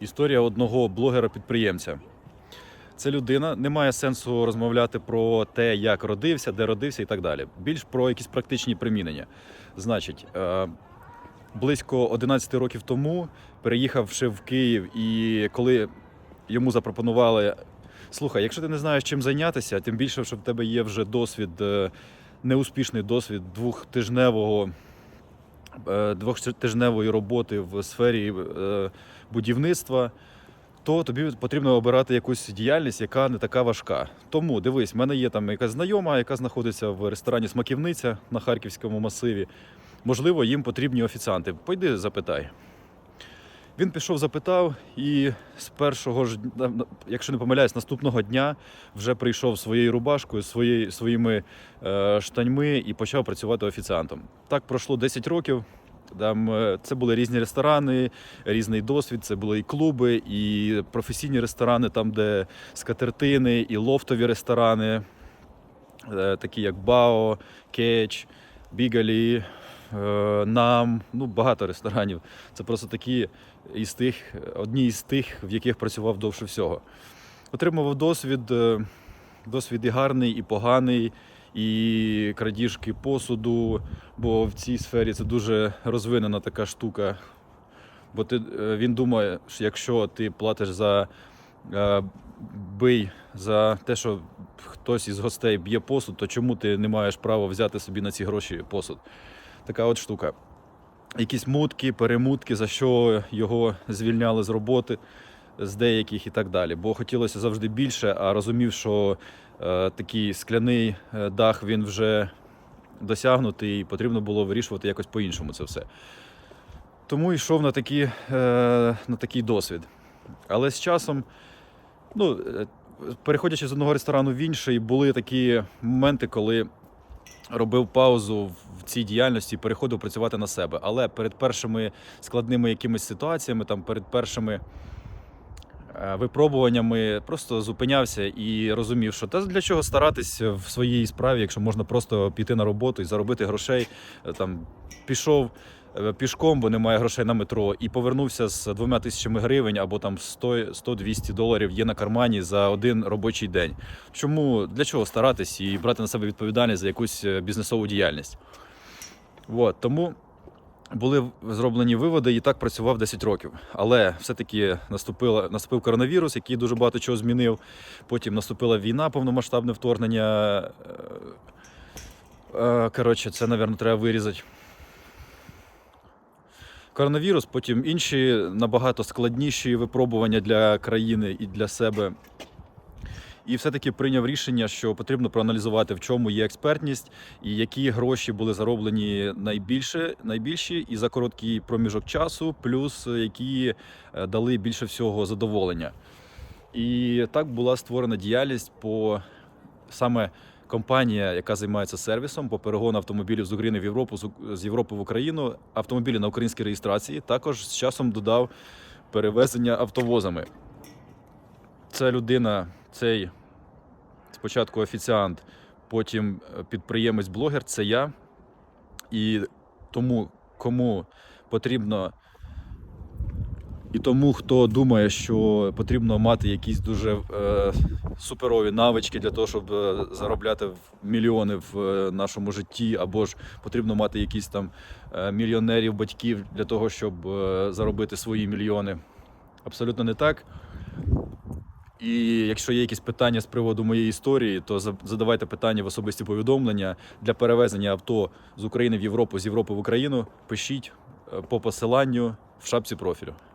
історія одного блогера-підприємця. Це людина, немає сенсу розмовляти про те, як родився, де родився і так далі. Більш про якісь практичні примінення. Значить, е, близько 11 років тому, переїхавши в Київ, і коли йому запропонували: слухай, якщо ти не знаєш чим зайнятися, тим більше, що в тебе є вже досвід, е, неуспішний досвід двохтижневого. Е, Двохтижневої роботи в сфері е, будівництва, то тобі потрібно обирати якусь діяльність, яка не така важка. Тому дивись, в мене є там якась знайома, яка знаходиться в ресторані Смаківниця на Харківському масиві. Можливо, їм потрібні офіціанти. Пойди запитай. Він пішов, запитав, і з першого ж, якщо не помиляюсь, наступного дня вже прийшов своєю рубашкою, своєю, своїми е, штаньми і почав працювати офіціантом. Так пройшло 10 років. Там е, це були різні ресторани, різний досвід. Це були і клуби, і професійні ресторани, там, де скатертини, і лофтові ресторани, е, такі як Бао, Кетч, Бігалі, Нам. Ну, багато ресторанів. Це просто такі із тих, одні із тих, в яких працював довше всього. Отримував досвід, е, досвід і гарний, і поганий, і крадіжки посуду, бо в цій сфері це дуже розвинена така штука. Бо ти, е, він думає, що якщо ти платиш за е, бий за те, що хтось із гостей б'є посуд, то чому ти не маєш права взяти собі на ці гроші посуд? Така от штука. Якісь мутки, перемутки, за що його звільняли з роботи з деяких і так далі. Бо хотілося завжди більше, а розумів, що е, такий скляний е, дах він вже досягнутий, і потрібно було вирішувати якось по-іншому це все. Тому йшов на, такі, е, на такий досвід. Але з часом, ну, е, переходячи з одного ресторану в інший, були такі моменти, коли робив паузу в цій діяльності, переходив працювати на себе. Але перед першими складними якимись ситуаціями, там перед першими е, випробуваннями просто зупинявся і розумів, що та для чого старатись в своїй справі, якщо можна просто піти на роботу і заробити грошей. Е, Там пішов е, пішком, бо немає грошей на метро, і повернувся з двома тисячами гривень або там 100 100-200 доларів є на кармані за один робочий день. Чому для чого старатись і брати на себе відповідальність за якусь бізнесову діяльність? От, тому були зроблені виводи, і так працював 10 років. Але все-таки наступив коронавірус, який дуже багато чого змінив. Потім наступила війна, повномасштабне вторгнення. Е, е, Коротше, це, мабуть, треба вирізати. Коронавірус, потім інші набагато складніші випробування для країни і для себе. І все-таки прийняв рішення, що потрібно проаналізувати, в чому є експертність і які гроші були зароблені найбільше, найбільші і за короткий проміжок часу, плюс які е, дали більше всього задоволення. І так була створена діяльність по саме компанія, яка займається сервісом по перегону автомобілів з України в Європу, з Європи в Україну, автомобілі на українській реєстрації. Також з часом додав перевезення автовозами. Ця людина, цей спочатку офіціант, потім е, підприємець-блогер це я. І тому, кому потрібно, і тому, хто думає, що потрібно мати якісь дуже е, суперові навички для того, щоб е, заробляти мільйони в е, нашому житті, або ж потрібно мати якісь там мільйонерів, батьків для того, щоб заробити свої мільйони. Абсолютно не так. І якщо є якісь питання з приводу моєї історії, то задавайте питання в особисті повідомлення для перевезення авто з України в Європу, з Європи в Україну. Пишіть е, по посиланню в шапці профілю.